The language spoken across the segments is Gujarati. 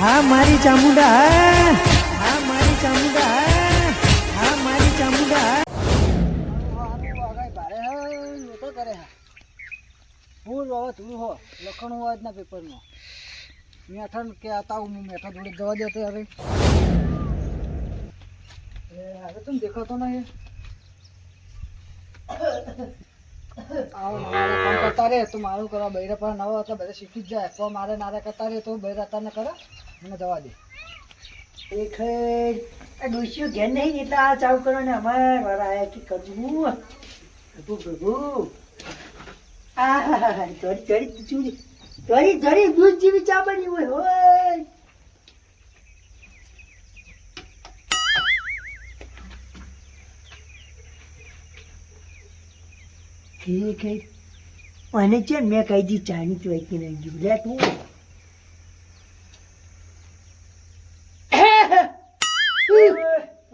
હા, મારી ચામુંડા, હા. હા, મારી ચામુંડા, હા. હા, મારી ચામુંડા લખણું હોય ના પેપરમાં. મેઠા કે આતા હું મેઠા જોડે જવા દેતો હવે. હવે તું દેખાતો નહીં. આવો કરતા રહે, તો મારું કરવા બૈરા પર નવા હતા બધા શીખી જ જાય તો મારે નારા કરતા રહે, તો બૈરા તાને કરે. મને જવા દે. એક ડોસીઓ ઘેર નહીં એટલે આ ચાલુ કરો ને અમારે વરાય કે કરવું. પ્રભુ પ્રભુ. આ ચોરી ચોરી ચૂરી. ચોરી ચોરી દૂધ જેવી ચા બની હોય હોય. ઠીક મને છે મેં કહી દી ચાની ચોઈકી ગયું લે તું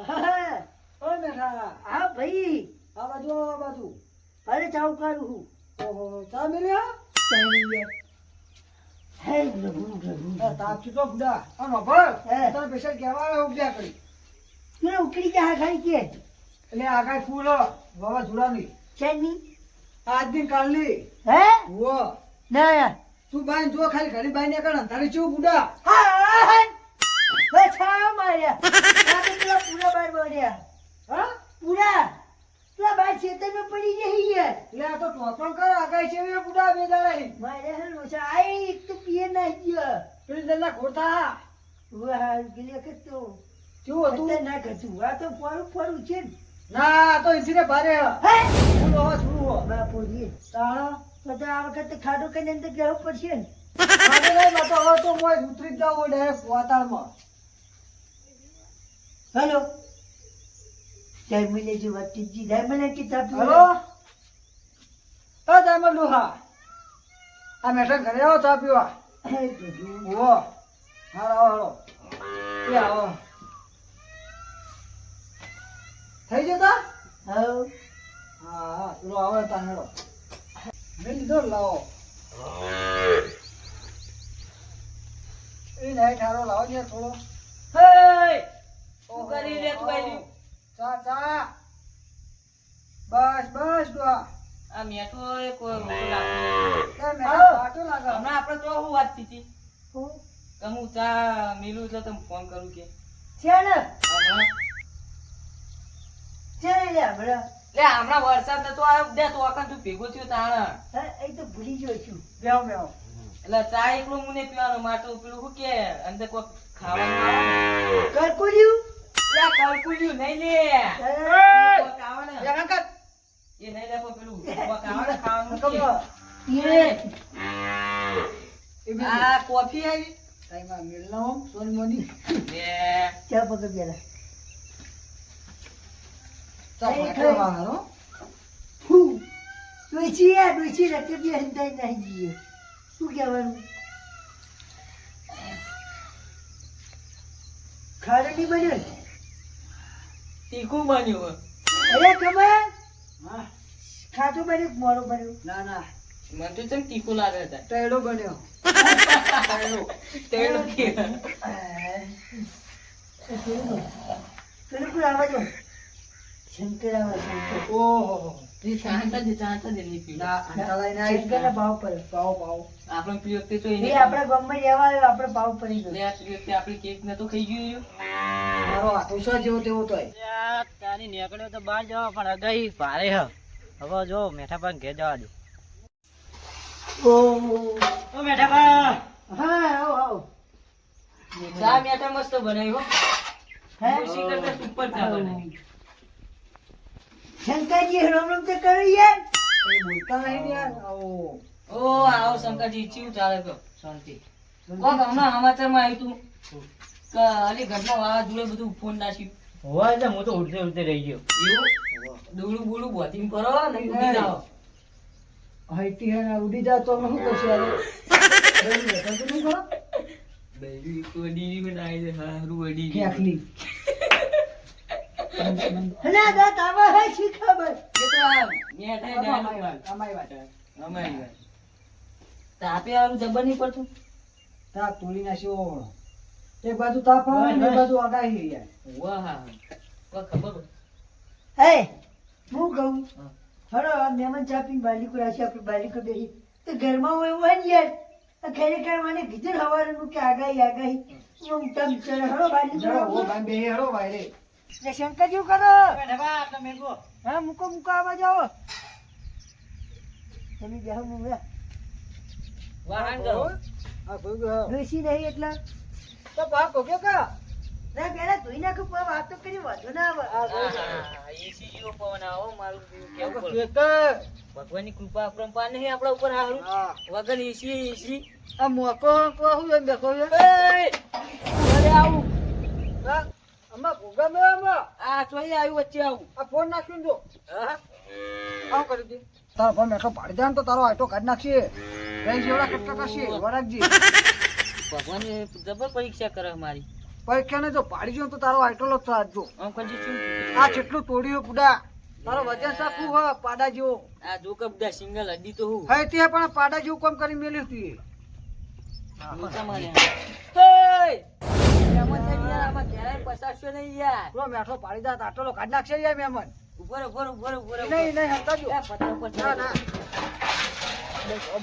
હા ઓ મેઠા હા ભાઈ આ બાજુ આવો, આ બાજુ અરે ચાવ કરું હું ઓહો ચા મેલ્યા હે પ્રભુ પ્રભુ તાપ છૂટો બુડા આ નભર. તને પેશન્ટ કહેવા આવ્યો ઉભ્યા કરી. તું ઉકળી જા ખાઈ કે. એટલે આગાઈ ફૂલ વાવાઝોડાની ચાની આજ દિન કાલની. હે? વો ના. તું બાઈ જો ખાલી ઘણી બાઈ ને કણ તારી ચેવું બુડા. હા બચા માર્યા. આ પૂરા બાર બોલ્યા હા? પૂરા. પેલા બાર પડી જઈ ગયા એટલે આ તો ટોકણ કર આગાઈ છે એ બુડા બે દાડા મારે હે લોચા આઈ એક તો પીએ ના ગયો. પેલી દલ્લા ખોટા વાહ ગિલે કે તો. કેવું હતું? હતું ના કતું આ તો ફોડું ફોડું છે ના. તો ઇન્થી ભારે. હે? ફૂલ હોવા છૂડું હો. બાપુજી. તાણ? બધા આ વખતે ખાડો કરીને અંદર જવું પડશે ને. આજે નહીં બાતો હવે તો મોય ઉતરી જ જાવ ડાયરેક્ટ વાતાળમાં. હેલો. જય મિલે જો વતીજી જય મિલે કે તાપ હેલો? એ દામલ ડોહા આ મેઠા ઘરે આવો ચા પીવા. ઓ હાલો આવો હાલો. એ આવો. થઈ જતા હા હા પેલો આવો તા હેડો મેં લીધો લાવો. એ નહીં ઠારો લાવો ને થોડો. હે! ઓહો, કરી લે તું આયલી? ચા ચા બસ બસ ડોહા આ મેઠો એ કોઈ મોટો લાગતો એ મેઠા પાટો લાગે. હમણાં આપણે તો શું વાત થઈ હું? હું ચા મિલું એટલે તમે ફોન કરું કે. છે ને? છે લે હમણાં. લે હમણાં વરસાદ નતો આવ્યો દે તો આખા તું ભેગો થયો તાણ. હે એ તો ભૂલી ગયો છું. બેહો બેહો. એટલે ચા એકલો મને પીવાનો માટો પેલું શું કે? અંદર કોઈ ખાવાનું ને. કરકુલ્યું લે નહીં લે. એ! નહીં લે પેલું કોક આવે ને ખાવાનું કમલો એ. એ બી આ કોફી આવી. ટાઈમમાં મિલના હો સોની ચા પકડ પેલા ચા એ વાળો હું. ડોસી આ ડોસી રકે બી હંતાઈ નહીં ગયો શું કહેવાનું? ખાડો નહીં બન્યો ને? તીખું બન્યું અરે ખબર? હા. ખાટો બન્યો મોડો ના ના. મને તો ચમ તીખું લાગે છે. ટેડો બન્યો. તેડું કે પેલું કોઈ શંકર આવા શંકર. ઓહો. એ શાંત જ શાંત નહીં પીવું ના અંતા લઈને આવી. શંકરના ભાવ પડી ગયો. આ કેક ને તો કેક નતો ખાઈ ગયું મારો આતુષા જેવો તેવો તોય. તારી નીકળ્યો તો બહાર જવા પણ અગાઈ ભારે હ. હવે જો મેઠા પણ ઘેર જવા દે. ઓહો ઓ મેઠા પા હા આવો આવો. ચા મેટા મસ્ત બનાવ્યો હે? ખુશી કરતા સુપર ચા બનાવી. શંકરજી રામ રામ તો કરો યાર. એ બોલતા નહીં યાર. આવો. ઓ આવો શંકરજી ચીવું ચાલે તો. શાંતિ. કોક હમણાં સમાચારમાં આવ્યું તું. કે અલી ઘરમાં વાવાઝોડે બધું ફોન નાખ્યું. હોવા એટલે હું તો ઉડતે ઉડતે રહી ગયો. એવું? દોડું બોલું બોધીને કરો ને ઉડી જાઓ. હાઈટી હે ઉડી જાય તો અમે કરશું યાર તો નહીં કરો? બેરી કોડી માં આવી છે હારું વડી ફેંકલી ના દાંત આવા હે શી ખબર? એ તો આ મેઠા અમારી વાત અમારી વાત. અમારી વાત. તાપે વાળું જબર નહીં પડતું? તાપ તોડી નાખ્યો. એક બાજુ તાપ આવે ને એક બાજુ આગાહી યાર વાહ ખબર હે હું કહું? હળો આ મહેમાન ચા પીને બાલિકો રાશી આપણે બાલિકો બેસી તો ઘરમાં હોય એવું હોય ને યાર આ ખરેખર મને કીધું ને સવારનું કે આગાહી આગાહી. હું તમ બિચારા હળો બાલિકો ઓ. ભાઈ બે હેડો વાયરે એટલે શંકરજી કરો. તમે. હા મૂકો મૂકો આવા. જાઓ તમે બેહો મૂકો વાહન ગયો હા કોઈ ગયો નહીં એટલે તો ભાવ ભોગ્યો કા? ના પેલા ધોઈ નાખું પણ વાત તો કરી વાંધો ના આવે. એસી જેવો પવન આવો મારું કેવું ભગવાનની કૃપા આપણા પા નહીં આપણા ઉપર હારું. વગર એસી એસી આ મોકો કો હું એમ દેખો અરે આવું. હા અમાર પ્રોગ્રામ આમાં? આ ચોઈ આવ્યું વચ્ચે આવું. આ ફોન નાખ્યું ને જો. હા. આમ કરી દે. તારો ફોન મેઠો પાડી દે તો તારો આટો કાઢ નાખશે કઈ જેવડા કટકા કરશે વરાગજી ભગવાને જબર પરીક્ષા કરે મારી. પરીક્ષા ને જો પાડી જો તો તારો આટલો કરજે શું? આ કેટલું તોડ્યો પુડા તારો વજન સાખું હ પાડા જેવો. આ જો કે બધા સિંગલ હડી તો હું. હે તે પણ પાડા જેવું કામ કરી મેલ્યું તું જો.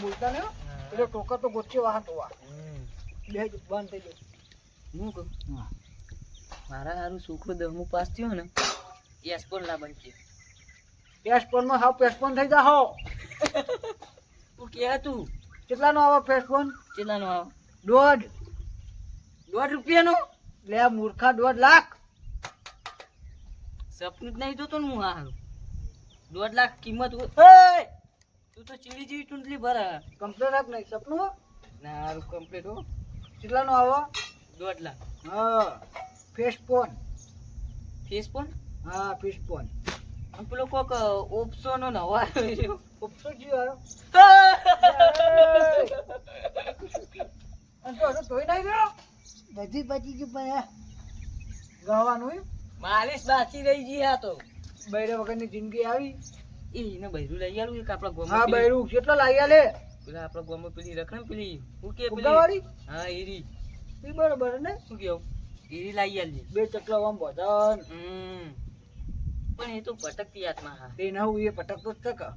બોલતા ને એટલે ટોકર તો ગોચે વાહ તો. બે બંધ થઈ ગયું. હું કહું? હા. મારા હારું છોકરો દસમું પાસ થયો ને એસપોન પણ ના બનશે. પેસ્ટફોનમાં હાવ પેસપોન થઈ જા હો. તું કે તું? કેટલાનો આવે પેસ્ટફોન કેટલાનો આવો? દોઢ. દોઢ રૂપિયાનો? લે મૂર્ખા દોઢ લાખ. સપનું જ નહીં જોતો ને હું હારું. દોઢ લાખ કિંમત તું તો ચીડી જેવી ટૂંટલી ભરા. કમ્પ્લેટ આપ નહીં સપનું ના હારું કમ્પ્લેટ હો. કેટલાનો આવે? દોઢ લાખ હા ફેસફોન ફેસ ફોન હા ફેસ ફોન પેલો કોક ઓપ્સો નો નવો આવ્યો. ઉપસો જી આવ્યો ધોઈ નાઈ ગયો? બધી બચી ગયું પણ ગવાનું માલિશ બાકી રહી ગઈ આ તો. બૈરા વગરની જિંદગી આવી. એને બૈરું લઈ આલું એક આપણા હા બૈરું. કેટલો લાગ્યા લે પેલા આપણા ગોમાં પેલી રખણ પેલી હું કે પેલી? હા ઈરી. ઈ બરોબર ને? શું કેવું ઈરી લઈ આલી. બે ચકલા આમ બોધન પણ એ તો ભટકતી આત્મા હા. તે ના હું એ પટકતો જ તક કે?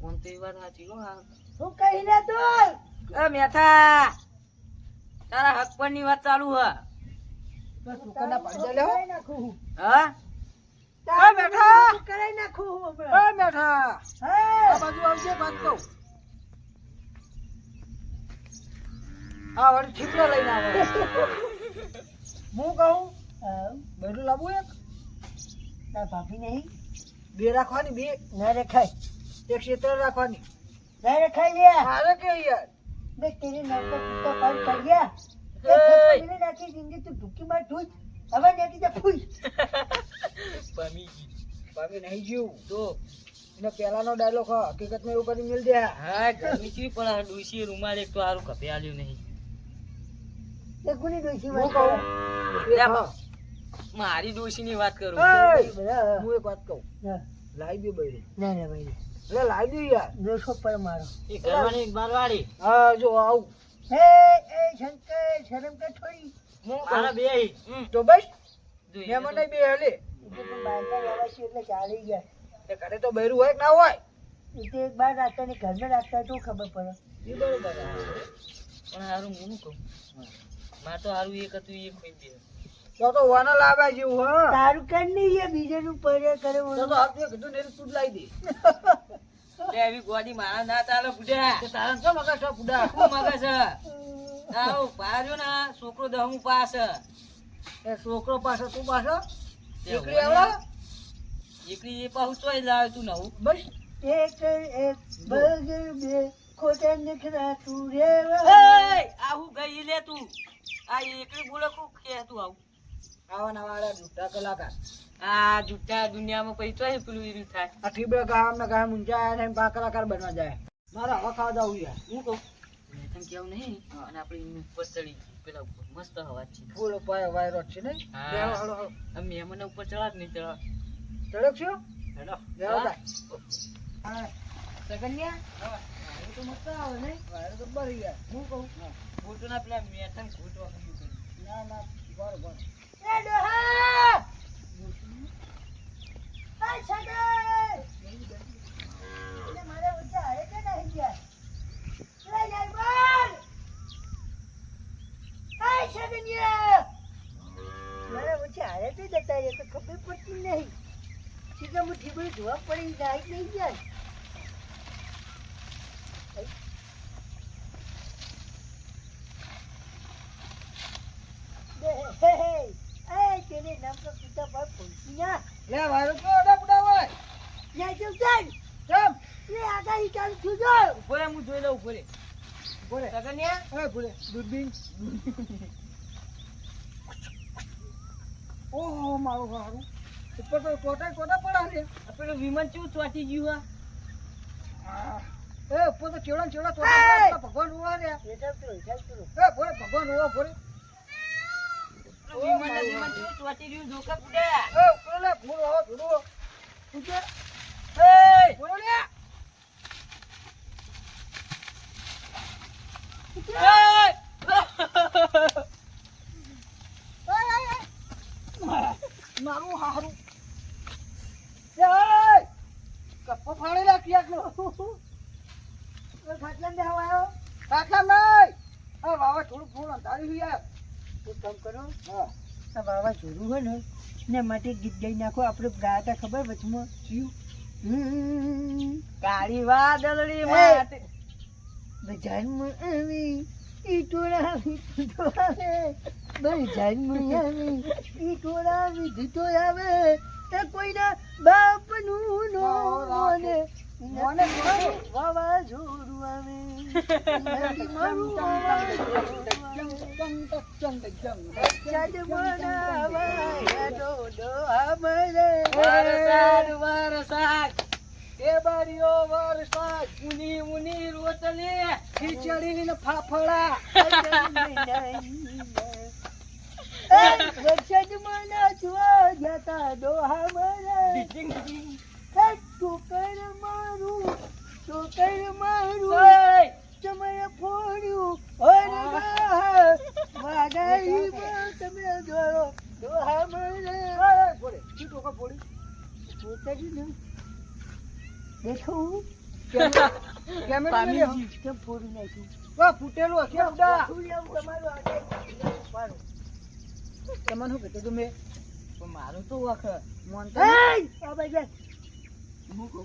કોણ તો વાત સાચી હો હા. હું કહી ના તો? એ મેથા તારા હક પરની વાત ચાલુ હ. સુકાના પાડી લે હો. નાખું હા? એ બેઠા કરાઈ નાખું. બેઠા આ હા. બાજુ આવજે વાત કહું. હા વળી છીપડો લઈને આવે. હું કહું હા. બૈરું લાવવું એક? તાર ભાભી નહીં. બે રાખવાની બે? ના રખાય. એક ક્ષેત્ર રાખવાની. ના રખાય લ્યા મારે કે યાર બે તેરી નંબર કૂતો પાડ કર્યા એય! એ! જિંદગી તું ઢુકી માં ઠૂસ. હવે નાખી જા ફૂસ. પમી બાકી નહીં જીવ. તો? એનો પહેલાનો ડાયલોગ હકીકતમાં એવું કરી મિલ દે. હા ગમી પણ આ ડોશી રૂમાલ એક તો હારું કપે આલ્યું નહીં. એ કોની ડોશી વાત કહું? કરે? મારી ડોશી ની વાત કરું. હું એક વાત કહું? લાવી દે બૈરું ના ના ભાઈ એટલે લાવી દે યાર. દોસો પર મારો. એ એક હા જો આવું. હે એ શંકર શરમ કે થોડી? હું મારા બે. તો બસ. મેં મને બે હલે. એટલે ચાલી ગયા. એટલે ઘરે તો બૈરું હોય કે ના હોય? એ એક બાર રાખતા ને ઘરમાં રાખતા તો ખબર પડે. એ બરોબર. પણ હારું હું શું કહું? મારે તો હારું એક હતું એ ખોઈ દે તો તો વાના લાવ્યા જેવું હા. તારું કર નહીં એ બીજાનું પડે કરે તો તો આપણે કીધું ને તું લાવી દે. એવી ગોડી મારા ના ચાલે બુડા તે તારા શું મગજ છે બુડા શું મગજ છે? આવો પાર્યો ના છોકરો દહમું પાસ. એ છોકરો પાછો તું પાછો દીકરી. આવડા? એકલી એ પાછું ચોય લાવે તું નવું. બસ. એક એક બગર બે ખોટા નખરા તું રે! આવું ગઈ લે તું. આ એકલી બોલે કોક કે તું આવું? આવા નવા કલાકાર. આ જુઠ્ઠા દુનિયામાં ચોય પેલું ઈરું થાય. આ ઠીબે ગામ ને ગામ ઊંચા ને પા કલાકાર બનવા જાય. મારા હવા ખાવા જાવું યાર. હું કહું? મેં તને કેવું નહીં. અને આપણે ઉપર ચડી પેલા ઉપર. મસ્ત હવા છે. બોલો પાય વાયરો છે ને હા. હળો હળો. અમે ઉપર ચડા નહીં ચડા ચડક છો. સગન્યા? હા. તો મસ્ત આવે ને વાયરો તો બરી ગયા હું કહું? ખોટું ના પેલા મેથન ખોટવા કર્યું ના ના એ ડોહા! આ છગન એટલે મારે ઊંચા હારે કે ધોવા પડી જાય નહીં ગયા હે હે એ તેરે નામ પર પિતા બાપ પહોંચી ના લે વારો તો ઓડા હોય? યા જો ચાલ કેમ? એ આગાહી ચાલુ છું? જો ઊભો હું જોઈ લઉં ઊભો રે. બોલે સગનિયા હે બોલે દૂરબીન. ઓહો મારો હારું ઉપર તો કોટા કોટા પડા છે? આ વિમાન ચું ચોટી ગયું આ. એ ઉપર તો કેવડા કેવડા ચોટા ભગવાન ઉવા બેટા તો ચાલતું કરો એ ભોરે ભગવાન ઉવા ભોરે વિમાન વિમાન ચું ચોટી રહ્યું જોકા પુડા એ ભૂલ. આવો ભૂલો પૂછે એય! ભૂલો લે મારું હારું. એ કપ્પો ફાડી નાખ યાકનો એ ખાટલા ને આવ્યો કાકા નહીં. આ વાવા થોડું ફૂલ અંધારી યાર. એક કામ કરો. હા. વાવા જોરું હોય ને ને માટે ગીત ગાઈ નાખો. આપણે ગાયા હતા ખબર વચમાં હમ, કાળી વાદળી! માટે બજારમાં આવી ઈ ટોળા તો આવે. બજારમાં આવી ઈ ટોળા આવે. એ કોઈના બાપનું નો વરસાદ વરસાદ વરસાદ ખીચડી ફાફડા એ વરસાદમાં નાચવા જતા ડોહા મારા. ટોકર મારું, ટોકર મારું! તમારે ફોડ્યું, બા, વાડાઈમાં તમે દોડો, ડોહા મારા. એ, બોલે. ટોકા ફોડી? કેમેરા ને ફોડી? વાહ, ફૂટેલું હશે ફોડી તમારું. શું કહેતો તમે મારું તો વખત મોનતા એય! હું બાજુ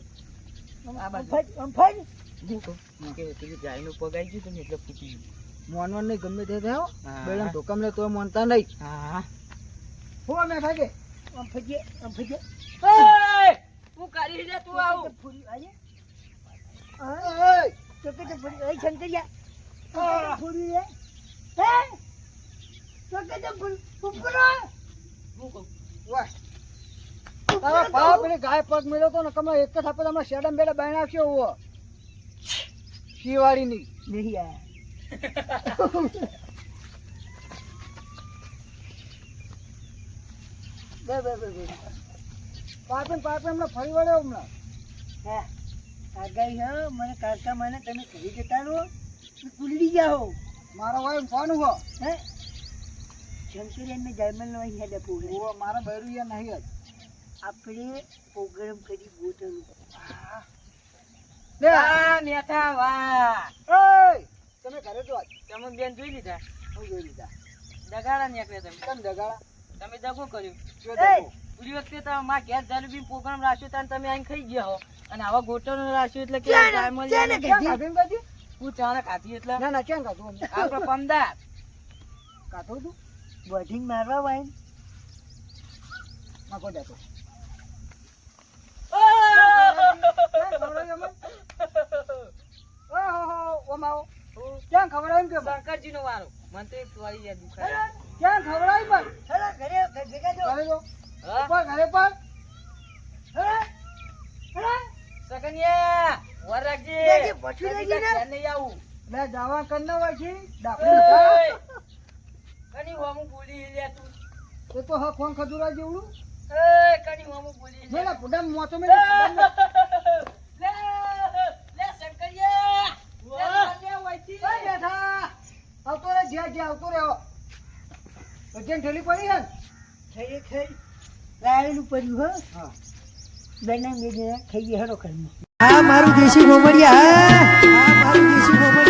મોનવાનું નહીં ગમે તે થયો. બેડા ધોકમ લે તો મોનતા નહીં હા હો મેં ભાગે અમફાટ જે, અમફાટ જે. ઓય! તું કરી લે તું આવું ફોડી, આજે. એય! તો કે ફોડી, ઓય શંકરિયા. ફોડી લે. હે? તો કે ફોડી, ઉપરો. હું કહું વાહ તારા. ભાવ પેલી ગાય પગ મેળ્યો તો ને કમલા એક જ આપે તમે શેડમ બેડા બાય નાખ્યો હોવો શિવાળીની નહીં આયા. બે, બે, બે, બે. પાપે પાપે હમણાં ફરી વળ્યો હમણાં હા. આગાઈ હા, મને કાકા મને તમે કહી દેતા નો કુલડી જાઓ મારો ભાઈ ફોન હો હે શંકરિયાને જાયમલનો અહીં હેડે પૂરે હોવો મારા બૈરું નહીં જ આપણે પ્રોગ્રામ કરી ગોઠવવું વાહ વાહ! તમે ઘરે તમે બેન જોઈ લીધા? હું જોઈ લીધા. દગાડા નીકળ્યા તમે. કેમ તમે દગો કર્યું! દેખો. વખતે તો મારા ઘેર જલેબી પ્રોગ્રામ રાખ્યો ત્યારે તમે આઈને ખાઈ ગયા હો. અને આવા ગોટનો રાખ્યો એટલે કે ટાઈમ મળી ખાધું? હું ચાણા ખાધી એટલે. ના ના ક્યાં ખાધું? આપણે પમદાર કાઢું તું? બોધિંગ મારવા નાખો જાતો ક્યાં ખવડાવ્યું કે શંકરજી નો વારો મને તો એક વાળી ક્યાં ખવડાવ્યું હેલો ઘરે ઘરે ભેગા પણ જો ઘરે જો? ઉપર ઘરે ને. આવું લે દાવા કરના હોય કની હોમું બોલી તું એ તો હા ફોન ખજુરા જેવડું ઓય, કની વામુ બોલી લે લે પુડા મેં લે લે શંકરિયા લે, લે, લે, ઓયથી. બેઠા આવતો રે જ્યાં જ્યાં આવતો રહ્યો આવો. બધાને ઠેલી પડી હે થઈ થઈ લાવેલું પડ્યું હો. હા. બેને જણા ખાઈ ગયા હેડો ઘરમાં. હા મારું દેશી મોમડિયા હા.